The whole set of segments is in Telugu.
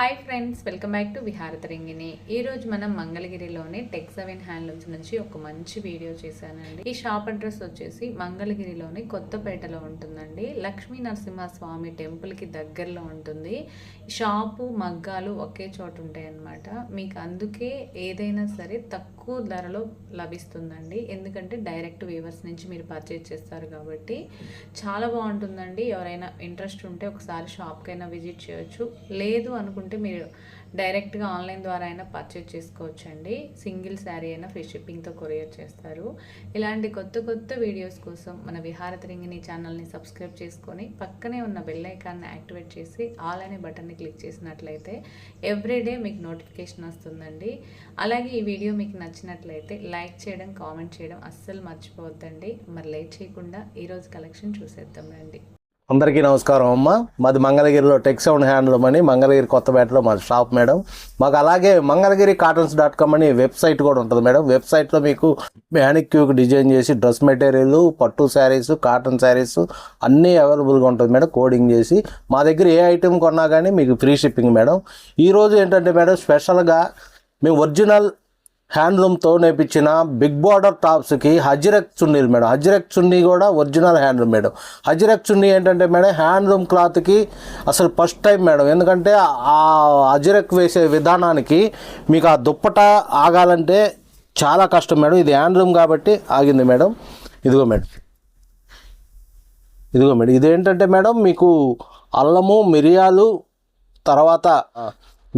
Hi friends welcome back to Viharatarangini ఈ ఈరోజు మనం మంగళగిరిలోని టెక్ సెవెన్ హ్యాండ్లూమ్స్ నుంచి ఒక మంచి వీడియో చేశానండి. ఈ షాప్ అడ్రస్ వచ్చేసి మంగళగిరిలోని కొత్తపేటలో ఉంటుందండి. లక్ష్మీ నరసింహ స్వామి దగ్గరలో ఉంటుంది. షాపు మగ్గాలు ఒకే చోట ఉంటాయన్నమాట. మీకు అందుకే ఏదైనా సరే తక్కువ ధరలో లభిస్తుందండి. ఎందుకంటే డైరెక్ట్ వేవర్స్ నుంచి మీరు పర్చేజ్ చేస్తారు కాబట్టి చాలా బాగుంటుందండి. ఎవరైనా ఇంట్రెస్ట్ ఉంటే ఒకసారి షాప్కైనా విజిట్ చేయొచ్చు. లేదు అనుకుంటే మీరు డైరెక్ట్గా ఆన్లైన్ ద్వారా అయినా పర్చేజ్ చేసుకోవచ్చండి. సింగిల్ శారీ అయినా ఫ్రీ షిప్పింగ్తో కొరియర్ చేస్తారు. ఇలాంటి కొత్త కొత్త వీడియోస్ కోసం మన విహారతరింగిని ఛానల్ని సబ్స్క్రైబ్ చేసుకొని పక్కనే ఉన్న బెల్ ఐకాన్ని యాక్టివేట్ చేసి ఆల్ అనే బటన్ని క్లిక్ చేసినట్లయితే ఎవ్రీడే మీకు నోటిఫికేషన్ వస్తుందండి. అలాగే ఈ వీడియో మీకు నచ్చి నచ్చినట్లయితే లైక్ చేయడం కామెంట్ చేయడం అస్సలు మర్చిపోవద్దండి. మరి లేట్ చేయకుండా ఈరోజు కలెక్షన్ చూసేద్దాం రండి. అందరికీ నమస్కారం అమ్మ. మాది మంగళగిరిలో టెక్ సౌండ్ హ్యాండ్లూమ్ అని మంగళగిరి కొత్తపేటలో మా షాప్ మేడం. మాకు అలాగే మంగళగిరి కాటన్స్ డాట్ కామ్ అని వెబ్సైట్ కూడా ఉంటుంది మేడం. వెబ్సైట్లో మీకు మ్యానిక్యూకి డిజైన్ చేసి డ్రెస్ మెటీరియల్ పట్టు శారీస్ కాటన్ శారీస్ అన్నీ అవైలబుల్గా ఉంటుంది మేడం. కోడింగ్ చేసి మా దగ్గర ఏ ఐటెం కొన్నా కానీ మీకు ఫ్రీ షిప్పింగ్ మేడం. ఈరోజు ఏంటంటే మేడం స్పెషల్గా మేము ఒరిజినల్ హ్యాండ్లూమ్తో నేర్పించిన బిగ్ బార్డర్ టాప్స్కి హజిరక్ చున్నీలు మేడం. హజిరక్ చున్నీ కూడా original handloom madam. Ajrakh chunni ఏంటంటే మేడం హ్యాండ్లూమ్ క్లాత్కి అసలు ఫస్ట్ టైం మేడం. ఎందుకంటే ఆ హజిరక్ వేసే విధానానికి మీకు ఆ దుప్పట ఆగాలంటే చాలా కష్టం మేడం. ఇది హ్యాండ్లూమ్ కాబట్టి ఆగింది మేడం. ఇదిగో మేడం. ఇదిగో మేడం. ఇదేంటంటే మేడం మీకు అల్లము మిరియాలు తర్వాత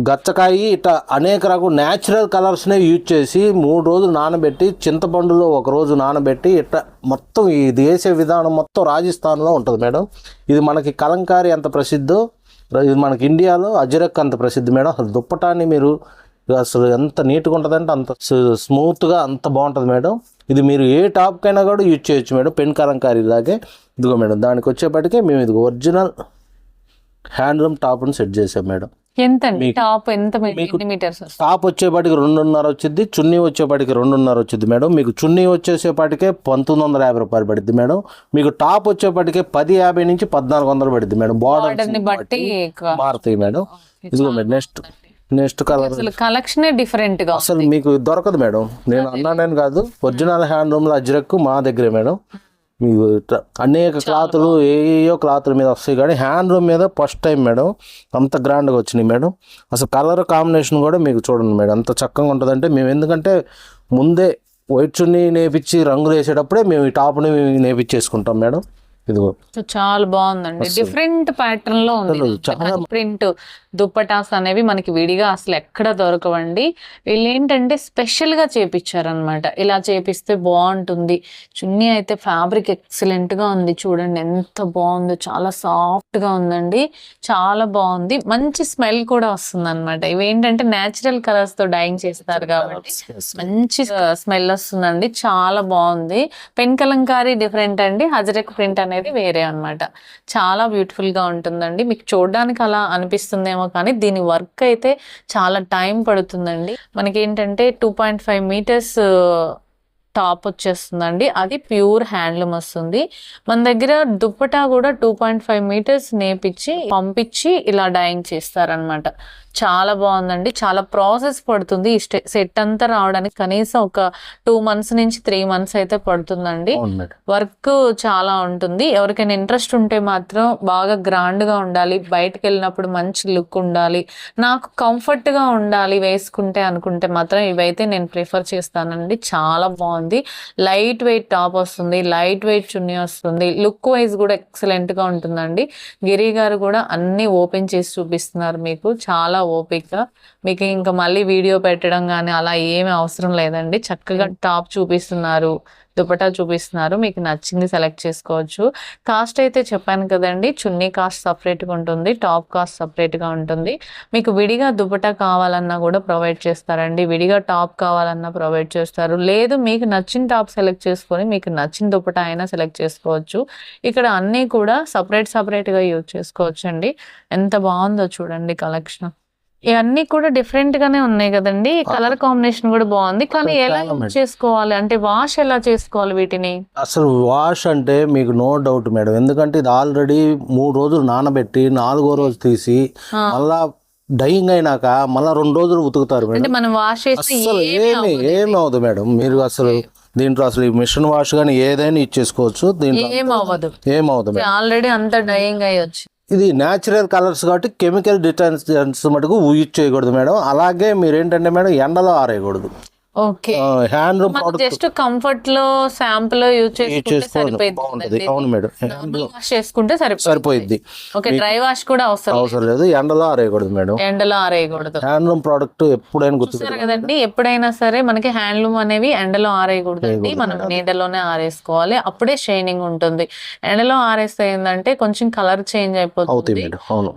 గచ్చకాయి ఇట్లా అనేక రకం న్యాచురల్ కలర్స్నే యూజ్ చేసి మూడు రోజులు నానబెట్టి చింతపండులో ఒక రోజు నానబెట్టి ఇట్లా మొత్తం ఇది వేసే విధానం మొత్తం రాజస్థాన్లో ఉంటుంది మేడం. ఇది మనకి కలంకారీ ఎంత ప్రసిద్ధో. ఇది మనకి ఇండియాలో అజరక్ అంత ప్రసిద్ధి మేడం. అసలు దుప్పటాన్ని మీరు అసలు ఎంత నీట్గా ఉంటుందంటే అంత స్- స్మూత్గా అంత బాగుంటుంది మేడం. ఇది మీరు ఏ టాప్కైనా కూడా యూజ్ చేయొచ్చు మేడం. పెన్ కలంకారీ లాగే. ఇదిగో మేడం దానికి వచ్చేప్పటికే మేము ఇది ఒరిజినల్ హ్యాండ్లూమ్ టాప్ని సెట్ చేసాం మేడం. ఎంత టాప్ ఎంత మీటర్స్ టాప్ వచ్చేపాటికి రెండున్నర వచ్చింది చున్నీ వచ్చేపాటికి రెండున్నర వచ్చింది మేడం. మీకు చున్నీ వచ్చేసేపాటికే పంతొమ్మిది వందల యాభై రూపాయలు పడుద్ది మేడం. మీకు టాప్ వచ్చేపాటికే పది యాభై నుంచి పద్నాలుగు వందలు పడుద్ది మేడం. బార్డర్ బట్టి. మారుతాయి మేడం. ఇదిగో madam next next colour. Collection డిఫరెంట్గా అసలు మీకు దొరకదు మేడం. నేను అన్నానని కాదు ఒరిజినల్ హ్యాండ్లూమ్లో అజ్రక్ మా దగ్గరే మేడం. మీకు అనేక క్లాతులు ఏయో క్లాతుల మీద వస్తాయి. కానీ హ్యాండ్లూమ్ మీద ఫస్ట్ టైం మేడం అంత గ్రాండ్గా వచ్చినాయి మేడం. అసలు కలర్ కాంబినేషన్ కూడా మీకు చూడండి మేడం. అంత చక్కగా ఉంటుందంటే మేము ఎందుకంటే ముందే వైట్ చున్నీ నేపించి రంగులు వేసేటప్పుడే మేము ఈ టాప్ని నేపించేసుకుంటాం మేడం. ఇదిగో. చాలా బాగుందండి. డిఫరెంట్ ప్యాటర్న్లో ఉంది చాలా ప్రింట్ దుప్పటాస్ అనేవి మనకి విడిగా అసలు ఎక్కడ దొరకవండి. వీళ్ళు ఏంటంటే స్పెషల్గా చేపించారనమాట ఇలా చేపిస్తే బాగుంటుంది. చున్నీ అయితే ఫ్యాబ్రిక్ ఎక్సలెంట్గా ఉంది చూడండి. ఎంత బాగుందో చాలా సాఫ్ట్గా ఉందండి. చాలా బాగుంది. మంచి స్మెల్ కూడా వస్తుంది అనమాట ఇవి ఏంటంటే నేచురల్ కలర్స్తో డైయింగ్ చేస్తారు కాబట్టి మంచి స్మెల్ వస్తుందండి. చాలా బాగుంది. పెన్ కలంకారీ డిఫరెంట్ అండి. హజరక్ ప్రింట్ అనేది అనేది వేరే అనమాట చాలా బ్యూటిఫుల్గా ఉంటుందండి. మీకు చూడడానికి అలా అనిపిస్తుందేమో కానీ దీని వర్క్ అయితే చాలా టైం పడుతుందండి. మనకి ఏంటంటే two point five metres top వచ్చేస్తుందండి. అది ప్యూర్ హ్యాండ్లూమ్ వస్తుంది. మన దగ్గర దుప్పటా కూడా టూ పాయింట్ ఫైవ్ మీటర్స్ నేపిచ్చి పంపించి ఇలా డైయింగ్ చేస్తారనమాట చాలా బాగుందండి. చాలా ప్రాసెస్ పడుతుంది. ఈ సెట్ అంతా రావడానికి కనీసం ఒక టూ మంత్స్ నుంచి త్రీ మంత్స్ అయితే పడుతుందండి. వర్క్ చాలా ఉంటుంది. ఎవరికైనా ఇంట్రెస్ట్ ఉంటే మాత్రం బాగా గ్రాండ్గా ఉండాలి. బయటకు వెళ్ళినప్పుడు మంచి లుక్ ఉండాలి. నాకు కంఫర్ట్గా ఉండాలి వేసుకుంటే అనుకుంటే మాత్రం ఇవైతే నేను ప్రిఫర్ చేస్తానండి. చాలా బాగుంది. లైట్ వెయిట్ టాప్ వస్తుంది. లైట్ వెయిట్ చున్నీ వస్తుంది. లుక్ వైజ్ కూడా ఎక్సలెంట్గా ఉంటుందండి. గిరి గారు కూడా అన్ని ఓపెన్ చేసి చూపిస్తున్నారు మీకు. చాలా ఓపిక. మీకు ఇంకా మళ్ళీ వీడియో పెట్టడం కానీ అలా ఏమీ అవసరం లేదండి. చక్కగా టాప్ చూపిస్తున్నారు దుపటా చూపిస్తున్నారు. మీకు నచ్చింది సెలెక్ట్ చేసుకోవచ్చు. కాస్ట్ అయితే చెప్పాను కదండి. చున్నీ కాస్ట్ సపరేట్గా ఉంటుంది టాప్ కాస్ట్ సపరేట్గా ఉంటుంది. మీకు విడిగా దుపటా కావాలన్నా కూడా ప్రొవైడ్ చేస్తారండి. విడిగా టాప్ కావాలన్నా ప్రొవైడ్ చేస్తారు. లేదు మీకు నచ్చిన టాప్ సెలెక్ట్ చేసుకొని మీకు నచ్చిన దుపటా అయినా సెలెక్ట్ చేసుకోవచ్చు. ఇక్కడ అన్నీ కూడా సపరేట్ సపరేట్గా యూజ్ చేసుకోవచ్చు అండి ఎంత బాగుందో చూడండి కలెక్షన్. ఇవన్నీ కూడా డిఫరెంట్ గానే ఉన్నాయి కదండి. కలర్ కాంబినేషన్ కూడా బాగుంది. కానీ ఎలా. చేసుకోవాలి? అంటే వాష్ ఎలా చేసుకోవాలి వీటిని? అసలు వాష్ అంటే మీకు నో డౌట్ మేడం ఎందుకంటే ఇది ఆల్రెడీ మూడు రోజులు నానబెట్టి నాలుగో రోజు తీసి. మళ్ళా డైయింగ్ అయినాక మళ్ళీ రెండు రోజులు ఉతుకుతారు మేడం అసలు ఏమి ఏమి మేడం మీరు అసలు దీంట్లో అసలు ఈ మిషన్ వాష్ కానీ ఏదైనా ఇచ్చేసుకోవచ్చు దీంట్లో ఏం అవ్వదు. ఏమవుతుంది మేడం ఆల్రెడీ అంత డయింగ్ అయ్యొచ్చు. ఇది న్యాచురల్ కలర్స్ కాబట్టి కెమికల్ డిటర్జెంట్స్ మటుకు యూజ్ చేయకూడదు మేడం. అలాగే మీరు ఏంటంటే మేడం ఎండలో ఆరేయకూడదు. హ్యాండ్ మనం జస్ట్ కంఫర్ట్లో శాంపుల్ యూజ్ బాగుంటది. అవును మేడం. వాష్ చేసుకుంటే సరిపోయింది ఓకే డ్రై వాష్ కూడా అవసరం అవసరం లేదు. ఎండలో ఆరేయకూడదు మేడం. ఎండలో ఆరేయకూడదు. హ్యాండ్లూమ్ ప్రోడక్ట్ ఎప్పుడైనా గుర్తు కదండి ఎప్పుడైనా సరే మనకి హ్యాండ్లూమ్ అనేవి ఎండలో ఆరేయకూడదండి. మనం నీడలోనే ఆరేసుకోవాలి. అప్పుడే షైనింగ్ ఉంటుంది. ఎండలో ఆరేస్తే ఏంటంటే కొంచెం కలర్ చేంజ్ అయిపోతుంది. మేడం. అవును.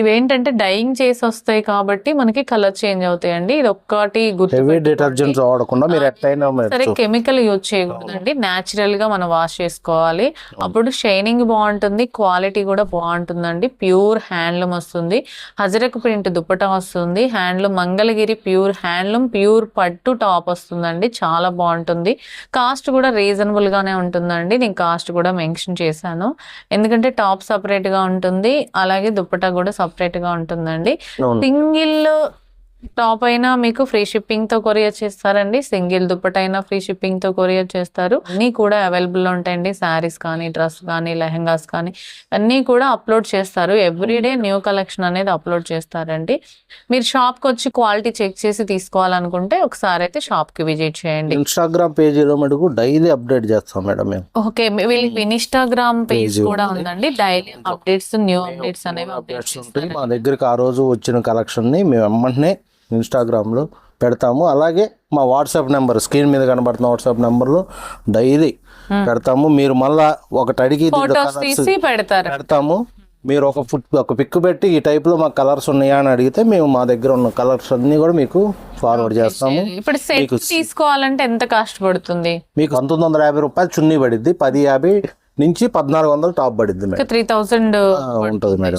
ఇవేంటంటే డైయింగ్ చేసి వస్తాయి కాబట్టి మనకి కలర్ చేంజ్ అవుతాయండి. ఇది ఒక్కటి గుర్తు హెవీ డిటర్జెంట్స్ వాడకుండా మీరు ఎట్టయినా సరే కెమికల్ యూజ్ చేయకూడదండి. న్యాచురల్గా మనం వాష్ చేసుకోవాలి. అప్పుడు షైనింగ్ బాగుంటుంది క్వాలిటీ కూడా బాగుంటుందండి. ప్యూర్ హ్యాండ్లూమ్ వస్తుంది. హజరక్ ప్రింట్ దుప్పటా వస్తుంది. Handloom Mangalagiri pure handloom pure పట్టు టాప్ వస్తుందండి. చాలా బాగుంటుంది. కాస్ట్ కూడా రీజనబుల్ గానే ఉంటుందండి. నేను కాస్ట్ కూడా మెన్షన్ చేశాను. ఎందుకంటే టాప్ సపరేట్గా ఉంటుంది. అలాగే దుప్పటా కూడా సపరేట్గా ఉంటుందండి సింగిల్ టాప్ అయినా మీకు ఫ్రీ షిప్పింగ్తో కొరియర్ చేస్తారండి. సింగిల్ దుప్పట అయినా ఫ్రీ షిప్పింగ్తో కొరియర్ చేస్తారు. అన్ని కూడా అవైలబుల్ ఉంటాయండి. శారీస్ కానీ డ్రెస్ కానీ లెహంగాస్ కానీ అన్నీ కూడా అప్లోడ్ చేస్తారు. ఎవ్రీడే న్యూ కలెక్షన్ అనేది అప్లోడ్ చేస్తారండి. మీరు షాప్కి వచ్చి క్వాలిటీ చెక్ చేసి తీసుకోవాలనుకుంటే ఒకసారి అయితే షాప్కి విజిట్ చేయండి. ఇన్స్టాగ్రామ్ పేజీలో మటుకు డైలీ అప్డేట్ చేస్తాం మేడం మేము. ఓకే వీళ్ళకి ఇన్స్టాగ్రామ్ పేజ్ కూడా ఉందండి. డైలీ అప్డేట్స్ న్యూ అప్డేట్స్ అనేవి అప్డేట్ అప్డేట్స్ ఉంటాయి. మా దగ్గరికి ఆ రోజు వచ్చిన కలెక్షన్ని మేము వెంటనే ఇన్స్టాగ్రామ్లో పెడతాము. అలాగే మా వాట్సాప్ నెంబర్ స్క్రీన్ మీద కనబడుతున్న వాట్సాప్ నెంబర్లో డైలీ పెడతాము. మీరు మళ్ళా ఒకటి అడిగి పెడతాము. మీరు ఒక ఫుట్ ఒక పిక్ పెట్టి ఈ టైప్లో మాకు కలర్స్ ఉన్నాయా అని అడిగితే మేము మా దగ్గర ఉన్న కలర్స్ అన్నీ కూడా మీకు ఫార్వర్డ్ చేస్తాము. ఇప్పుడు సెట్ తీసుకోవాలంటే ఎంత కాస్ట్ పడుతుంది? మీకు పంతొమ్మిది వందల యాభై రూపాయలు చున్నీ పడిద్ది. పది యాభై నుంచి పద్నాలుగు వందలు టాప్ పడిద్ది మేడం. త్రీ థౌసండ్ ఉంటుంది మేడం.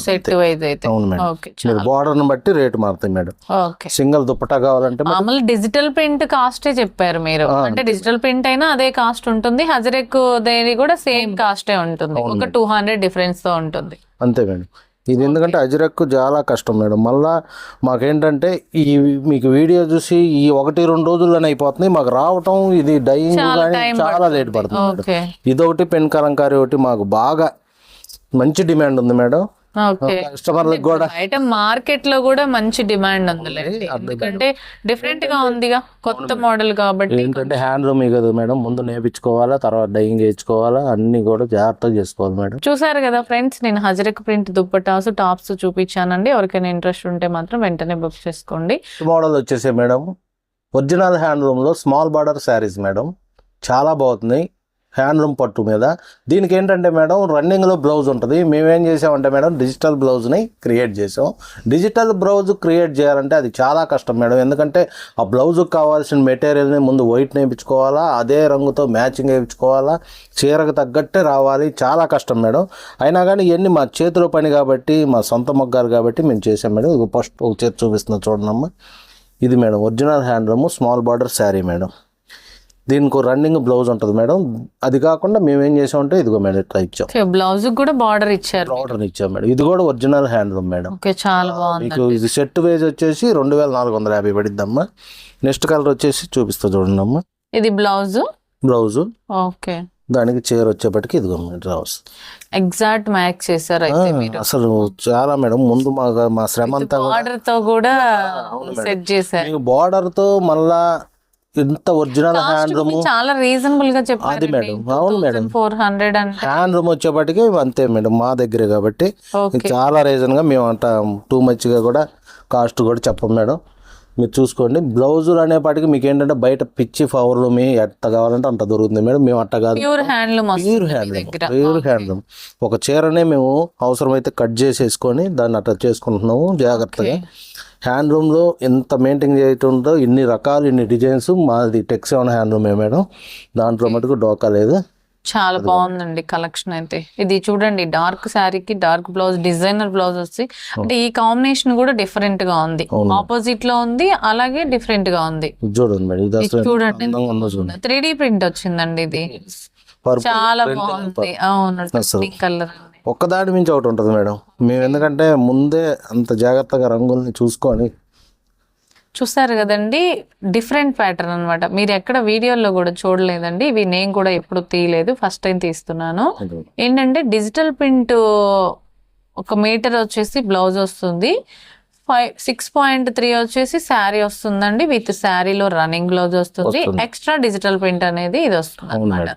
అవును మేడం. మీరు బార్డర్ని బట్టి రేటు మారుతాయి మేడం. ఓకే. సింగిల్ దుప్పటా కావాలంటే మామూలు డిజిటల్ ప్రింట్ కాస్టే చెప్పారు మీరు. అంటే డిజిటల్ ప్రింట్ అయినా అదే కాస్ట్ ఉంటుంది హజరెక్ దేని కూడా సేమ్ కాస్టే ఉంటుంది. ఒక టూ హండ్రెడ్ డిఫరెన్స్తో ఉంటుంది. అంతే మేడం. ఇది ఎందుకంటే అజిరక్ చాలా కష్టం మేడం. మళ్ళా మాకేంటంటే ఈ మీకు వీడియో చూసి ఈ ఒకటి రెండు రోజుల్లోనే అయిపోతుంది మాకు రావటం ఇది డైయింగ్ కానీ చాలా లేట్ పడుతుంది మేడం. ఇదొకటి పెన్ కలంకారీ ఒకటి మాకు బాగా మంచి డిమాండ్ ఉంది మేడం. కస్టమర్లకు కూడా బయట మార్కెట్లో కూడా మంచి డిమాండ్ ఉందిలేండి ఎందుకంటే డిఫరెంట్గా ఉందిగా కొత్త మోడల్ కాబట్టి ఏంటంటే హ్యాండ్ రూమ్ కదా మేడం ముందు నేర్పించుకోవాలా తర్వాత డైయింగ్ చేయించుకోవాలా అన్ని కూడా జాగ్రత్తగా చేసుకోవాలి మేడం. చూసారు కదా ఫ్రెండ్స్ నేను హజరక్ ప్రింట్ దుప్పటాస్ టాప్స్ చూపించానండి. ఎవరికైనా ఇంట్రెస్ట్ ఉంటే మాత్రం వెంటనే బుక్ చేసుకోండి. మోడల్ వచ్చేసి మేడం. ఒరిజినల్ హ్యాండ్లూమ్లో స్మాల్ బార్డర్ శారీస్ మేడం. చాలా బాగుంది హ్యాండ్లూమ్ పట్టు మీద. దీనికి ఏంటంటే మేడం రన్నింగ్లో బ్లౌజ్ ఉంటుంది. మేమేం చేసామంటే మేడం డిజిటల్ బ్లౌజ్ని క్రియేట్ చేసాం. డిజిటల్ బ్లౌజ్ క్రియేట్ చేయాలంటే అది చాలా కష్టం మేడం. ఎందుకంటే ఆ బ్లౌజ్కి కావాల్సిన మెటీరియల్ని ముందు వైట్ నేర్పించుకోవాలా అదే రంగుతో మ్యాచింగ్ వేయించుకోవాలా చీరకు తగ్గట్టే రావాలి. చాలా కష్టం మేడం. అయినా కానీ ఇవన్నీ మా చేతిలో పని కాబట్టి మా సొంత మొగ్గారు కాబట్టి మేము చేసాం మేడం. ఇది ఫస్ట్ ఒక చేతి చూపిస్తున్నా చూడండి ఇది madam original handloom small border sari madam. దీనికి రన్నింగ్ బ్లౌజ్ ఉంటుంది మేడం. అది కాకుండా మేము ఏం చేసామంటే ఇదిగో మేడం ఇట్లా ఇచ్చాం. బ్లౌజ్ కూడా బార్డర్ ఇచ్చారు. బార్డర్ ఇచ్చాం మేడం. ఇది కూడా ఒరిజినల్ హ్యాండ్లూమ్ మేడం. ఓకే చాలా బాగుంది మీకు ఇది సెట్ వేజ్ వచ్చేసి రెండు వేల నాలుగు వందల యాభై పడిద్దమ్మా. నెక్స్ట్ కలర్ వచ్చేసి చూపిస్తా చూడండి అమ్మా. ఇది బ్లౌజ్? బ్లౌజ్. ఓకే. దానికి చీర వచ్చేప్పటికి ఇదిగో మేడం బ్లౌజ్ ఎగ్జాక్ట్ మ్యాచ్ చేశారు అయితే మీరు. అసలు చాలా మేడం ముందు మా మా శ్రమ అంతా బార్డర్తో కూడా సెట్ చేశారు. border తో మళ్ళా ఇంత ఒరిజినల్ హ్యాండ్లూమ్ చాలా రీజనబుల్గా చెప్పారు అది మేడం అవును మేడం. ఫోర్ హండ్రెడ్ అంటే హ్యాండ్ రూమ్ వచ్చేప్పటికి అంతే మేడం మా దగ్గరే కాబట్టి. చాలా రీజన్గా మేము అంత టూ మచ్గా కూడా కాస్ట్ కూడా చెప్పం మేడం. మీరు చూసుకోండి బ్లౌజులు అనేపాటికి మీకు ఏంటంటే బయట పిచ్చి ఫవర్లు మీ ఎట్ట కావాలంటే అంత దొరుకుతుంది మేడం. మేము అట్ట కాదు. Pure handloom pure handloom pure handloom ఒక చీరనే మేము అవసరమైతే కట్ చేసేసుకొని దాన్ని అట్లా చేసుకుంటున్నాము జాగ్రత్తగా. హ్యాండ్లూమ్లో ఎంత మెయింటైన్ చేయటంతో ఇన్ని రకాలు ఇన్ని డిజైన్స్ మాది టెక్స్ సెవెన్ హ్యాండ్లూమే మేడం? దాంట్లో మటుకు డోకా లేదు. చాలా బాగుందండి కలెక్షన్ అయితే. ఇది చూడండి డార్క్ శారీకి డార్క్ బ్లౌజ్ డిజైనర్ బ్లౌజ్ వచ్చి అంటే ఈ కాంబినేషన్ కూడా డిఫరెంట్గా ఉంది. ఆపోజిట్లో ఉంది అలాగే డిఫరెంట్గా ఉంది. చూడండి త్రీ డి ప్రింట్ వచ్చిందండి ఇది. చాలా బాగుంది. అవును కలర్. ఒక్కదాని మించి ఒకటి ఉంటుంది మేడం. మేము ఎందుకంటే ముందే అంత జాగ్రత్తగా రంగుల్ని చూసుకొని చూసారు కదండి. డిఫరెంట్ ప్యాటర్న్ అన్నమాట. మీరు ఎక్కడ వీడియోలో కూడా చూడలేదండి. ఇవి నేను కూడా ఎప్పుడు తీయలేదు. ఫస్ట్ టైం తీస్తున్నాను. ఏంటంటే డిజిటల్ ప్రింట్ ఒక మీటర్ వచ్చేసి బ్లౌజ్ వస్తుంది. ఫైవ్ సిక్స్ పాయింట్ త్రీ వచ్చేసి శారీ వస్తుందండి. విత్ శారీలో రన్నింగ్ బ్లౌజ్ వస్తుంది. ఎక్స్ట్రా డిజిటల్ ప్రింట్ అనేది ఇది వస్తుంది మేడం.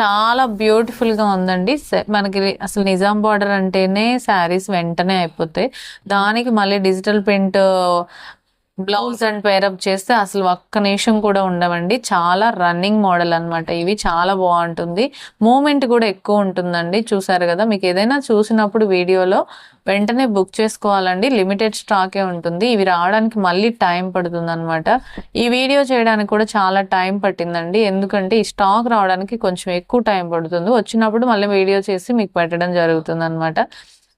చాలా బ్యూటిఫుల్గా ఉందండి. మనకి అసలు నిజాం బార్డర్ అంటేనే శారీస్ వెంటనే అయిపోతాయి. దానికి మళ్ళీ డిజిటల్ ప్రింట్ బ్లౌజ్ అండ్ పేరప్ చేస్తే అసలు ఒక్క నిమిషం కూడా ఉండవండి. చాలా రన్నింగ్ మోడల్ అనమాట ఇవి. చాలా బాగుంటుంది. మూమెంట్ కూడా ఎక్కువ ఉంటుందండి. చూసారు కదా మీకు ఏదైనా చూసినప్పుడు వీడియోలో వెంటనే బుక్ చేసుకోవాలండి. లిమిటెడ్ స్టాకే ఉంటుంది. ఇవి రావడానికి మళ్ళీ టైం పడుతుంది అనమాట ఈ వీడియో చేయడానికి కూడా చాలా టైం పట్టిందండి. ఎందుకంటే ఈ స్టాక్ రావడానికి కొంచెం ఎక్కువ టైం పడుతుంది. వచ్చినప్పుడు మళ్ళీ వీడియో చేసి మీకు పెట్టడం జరుగుతుంది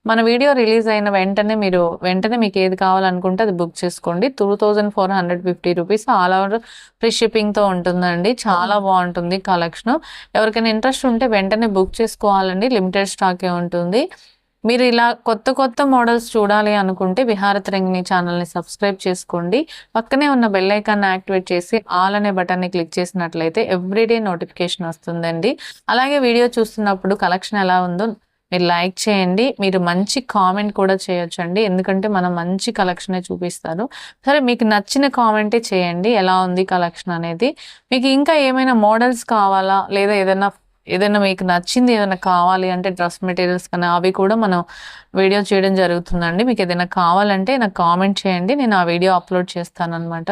మన వీడియో రిలీజ్ అయిన వెంటనే మీరు వెంటనే మీకు ఏది కావాలనుకుంటే అది బుక్ చేసుకోండి. Two thousand four hundred fifty rupees all over free షిప్పింగ్తో ఉంటుందండి. చాలా బాగుంటుంది కలెక్షన్. ఎవరికైనా ఇంట్రెస్ట్ ఉంటే వెంటనే బుక్ చేసుకోవాలండి. లిమిటెడ్ స్టాకే ఉంటుంది. మీరు ఇలా కొత్త కొత్త మోడల్స్ చూడాలి అనుకుంటే విహారతరంగిణి ఛానల్ని సబ్స్క్రైబ్ చేసుకోండి. పక్కనే ఉన్న బెల్ ఐకాన్ యాక్టివేట్ చేసి ఆల్ అనే బటన్ని క్లిక్ చేసినట్లయితే ఎవ్రీడే నోటిఫికేషన్ వస్తుందండి. అలాగే వీడియో చూస్తున్నప్పుడు కలెక్షన్ ఎలా ఉందో మీరు లైక్ చేయండి. మీరు మంచి కామెంట్ కూడా చేయొచ్చండి. ఎందుకంటే మనం మంచి కలెక్షనే చూపిస్తారు. సరే మీకు నచ్చిన కామెంటే చేయండి. ఎలా ఉంది కలెక్షన్ అనేది. మీకు ఇంకా ఏమైనా మోడల్స్ కావాలా? లేదా ఏదైనా ఏదైనా మీకు నచ్చింది ఏదైనా కావాలి అంటే డ్రెస్ మెటీరియల్స్ కానీ అవి కూడా మనం వీడియో చేయడం జరుగుతుందండి. మీకు ఏదైనా కావాలంటే నాకు కామెంట్ చేయండి. నేను ఆ వీడియో అప్లోడ్ చేస్తాను అనమాట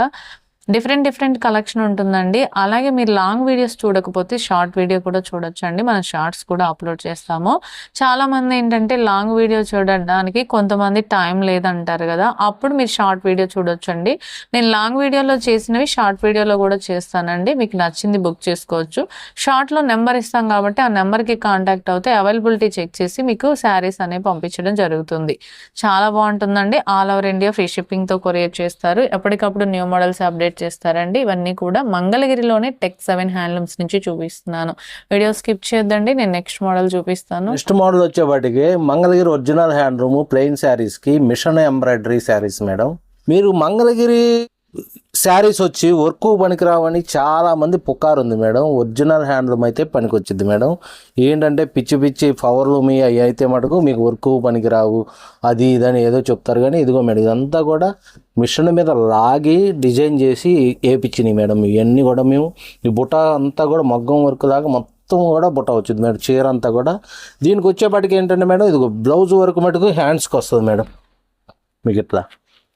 డిఫరెంట్ డిఫరెంట్ కలెక్షన్ ఉంటుందండి. అలాగే మీరు లాంగ్ వీడియోస్ చూడకపోతే షార్ట్ వీడియో కూడా చూడొచ్చండి. మనం షార్ట్స్ కూడా అప్లోడ్ చేస్తాము. చాలా మంది ఏంటంటే లాంగ్ వీడియో చూడడానికి కొంతమంది టైం లేదంటారు కదా. అప్పుడు మీరు షార్ట్ వీడియో చూడొచ్చండి. నేను లాంగ్ వీడియోలో చేసినవి షార్ట్ వీడియోలో కూడా చేస్తానండి. మీకు నచ్చింది బుక్ చేసుకోవచ్చు. షార్ట్లో నెంబర్ ఇస్తాం కాబట్టి ఆ నెంబర్కి కాంటాక్ట్ అవుతే అవైలబిలిటీ చెక్ చేసి మీకు శారీస్ అనేవి పంపించడం జరుగుతుంది. చాలా బాగుంటుందండి. ఆల్ ఓవర్ ఇండియా ఫ్రీ షిప్పింగ్తో కొరియర్ చేస్తారు. ఎప్పటికప్పుడు న్యూ మోడల్స్ అప్డేట్ చేస్తారండి. ఇవన్నీ కూడా మంగళగిరిలోనే టెక్ సెవెన్ హ్యాండ్లూమ్స్ నుంచి చూపిస్తున్నాను. వీడియో స్కిప్ చేద్దండి నేను నెక్స్ట్ మోడల్ చూపిస్తాను. నెక్స్ట్ మోడల్ వచ్చేపాటికి Mangalagiri original handloom plain శారీస్కి మిషన్ ఎంబ్రాయిడరీ శారీస్ మేడం. మీరు మంగళగిరి శారీస్ వచ్చి వర్క్ పనికిరావని చాలా మంది పుకారు ఉంది మేడం. ఒరిజినల్ హ్యాండ్లూమ్ అయితే పనికొచ్చింది మేడం. ఏంటంటే పిచ్చి పిచ్చి పవర్లు మీ అవి అయితే మటుకు మీకు వర్క్ పనికిరావు అది ఇదని ఏదో చెప్తారు కానీ ఇదిగో మేడం ఇదంతా కూడా మిషన్ మీద లాగి డిజైన్ చేసి వేపించినాయి మేడం. ఇవన్నీ కూడా మేము ఈ బుట్ట అంతా కూడా మగ్గం వర్క్ లాగా మొత్తం కూడా బుట్ట వచ్చింది మేడం. చీర అంతా కూడా. దీనికి వచ్చేపాటికి ఏంటంటే మేడం ఇది బ్లౌజ్ వర్క్ మటుకు హ్యాండ్స్కి వస్తుంది మేడం. మీకు ఇట్లా.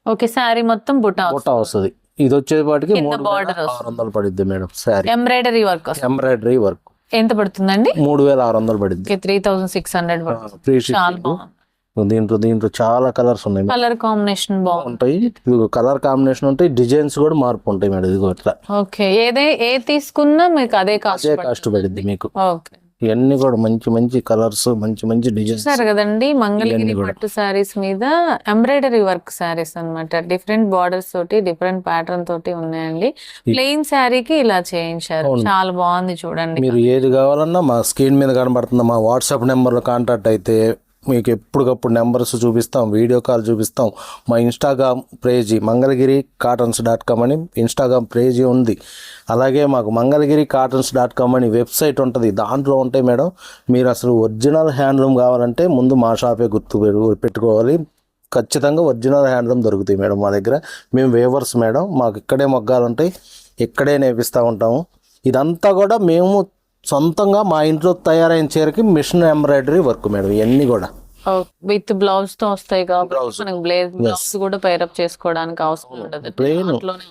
ఓకే మొత్తం బుటా బుట్ట వస్తుంది. ఇది వచ్చేపాటికి మూడు. ఆరు వందలు పడిద్ది madam sari. Embroidery work embroidery work. ఎంత పడుతుందండి? మూడు వేల ఆరు వందలు పడిద్ది. Okay three thousand six hundred దీంట్లో దీంట్లో చాలా కలర్స్ ఉన్నాయి. కలర్ కాంబినేషన్ ఇదిగో కలర్ కాంబినేషన్ ఉంటాయి. డిజైన్స్ కూడా మార్పు ఉంటాయి మేడం ఇదిగో ఇట్లా. ఓకే ఏదే ఏ తీసుకున్నా మీకు అదే కాస్ట్ అదే కాస్ట్ పడిద్ది మీకు. ఓకే. ఇవన్నీ కూడా మంచి మంచి కలర్స్ మంచి మంచి డిజైన్స్. కదండి మంగళగిరి. పట్టు శారీస్ మీద ఎంబ్రాయిడరీ వర్క్ శారీస్ అన్నమాట. డిఫరెంట్ బార్డర్స్ తోటి డిఫరెంట్ ప్యాటర్న్ తోటి ఉన్నాయండి. ప్లెయిన్ శారీకి ఇలా చేయించారు. చాలా బాగుంది చూడండి. మీరు ఏది కావాలన్నా మా స్క్రీన్ మీద కనబడుతుంది. మా వాట్సాప్ నెంబర్లో కాంటాక్ట్ అయితే మీకు ఎప్పటికప్పుడు నెంబర్స్ చూపిస్తాం వీడియో కాల్ చూపిస్తాం. మా Instagram page Mangalagiri cottons dot com అని ఇన్స్టాగ్రామ్ పేజీ ఉంది. అలాగే మాకు మంగళగిరి కాటన్స్ డాట్ కామ్ అని వెబ్సైట్ ఉంటుంది. దాంట్లో ఉంటాయి మేడం. మీరు అసలు ఒరిజినల్ హ్యాండ్లూమ్ కావాలంటే ముందు మా షాపే గుర్తు పెట్టుకోవాలి. ఖచ్చితంగా ఒరిజినల్ హ్యాండ్లూమ్ దొరుకుతాయి మేడం మా దగ్గర. మేము వేవర్స్ మేడం. మాకు ఇక్కడే మొగ్గాలు ఉంటాయి ఇక్కడే నేపిస్తూ ఉంటాము. ఇదంతా కూడా మేము సొంతంగా మా ఇంట్లో తయారైన చీరకి మిషన్ ఎంబ్రాయిడరీ వర్క్ మేడం ఇవన్నీ కూడా. విత్ బ్లౌజ్తో వస్తాయి కాబట్టి. మనకి బ్లేజ్ బ్లౌజ్ కూడా పేరప్ చేసుకోవడానికి అవసరం ఉండదు.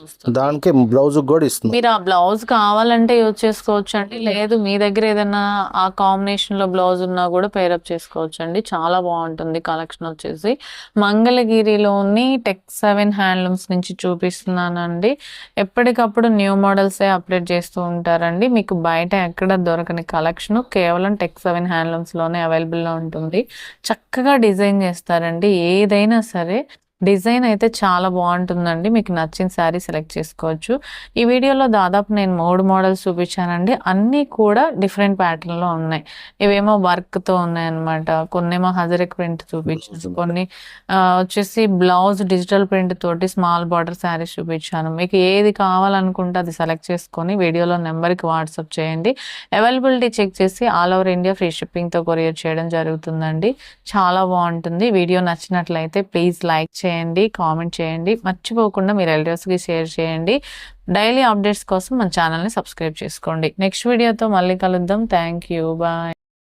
వస్తుంది. దానికి బ్లౌజ్ కూడా ఇస్తుంది మీరు ఆ బ్లౌజ్ కావాలంటే యూజ్ చేసుకోవచ్చు అండి లేదు మీ దగ్గర ఏదైనా ఆ కాంబినేషన్లో బ్లౌజ్ ఉన్నా కూడా పేరప్ చేసుకోవచ్చు అండి చాలా బాగుంటుంది కలెక్షన్ వచ్చేసి. మంగళగిరిలోని టెక్ సెవెన్ హ్యాండ్లూమ్స్ నుంచి చూపిస్తున్నానండి. ఎప్పటికప్పుడు న్యూ మోడల్స్ అప్డేట్ చేస్తూ ఉంటారండి. మీకు బయట ఎక్కడ దొరకని కలెక్షన్ కేవలం టెక్ సెవెన్ హ్యాండ్లూమ్స్లోనే అవైలబుల్లో ఉంటుంది. చక్కగా డిజైన్ చేస్తారండి. ఏదైనా సరే డిజైన్ అయితే చాలా బాగుంటుందండి. మీకు నచ్చిన శారీ సెలెక్ట్ చేసుకోవచ్చు. ఈ వీడియోలో దాదాపు నేను మూడు మోడల్స్ చూపించానండి. అన్నీ కూడా డిఫరెంట్ ప్యాటర్న్లో ఉన్నాయి. ఇవేమో వర్క్తో ఉన్నాయన్నమాట. కొన్నేమో హజరిక్ ప్రింట్ చూపించాను. కొన్ని వచ్చేసి బ్లౌజ్ డిజిటల్ ప్రింట్ తోటి స్మాల్ బార్డర్ శారీస్ చూపించాను. మీకు ఏది కావాలనుకుంటే అది సెలెక్ట్ చేసుకొని వీడియోలో నెంబర్కి వాట్సాప్ చేయండి. అవైలబిలిటీ చెక్ చేసి ఆల్ ఓవర్ ఇండియా ఫ్రీ షిప్పింగ్తో కొరియర్ చేయడం జరుగుతుందండి. చాలా బాగుంటుంది. వీడియో నచ్చినట్లయితే ప్లీజ్ లైక్ చేయండి కామెంట్ చేయండి. మర్చిపోకుండా మీ రిలేటివ్స్కి షేర్ చేయండి. డైలీ అప్డేట్స్ కోసం మన ఛానల్ని సబ్స్క్రైబ్ చేసుకోండి. నెక్స్ట్ వీడియోతో మళ్ళీ కలుద్దాం. Thank you bye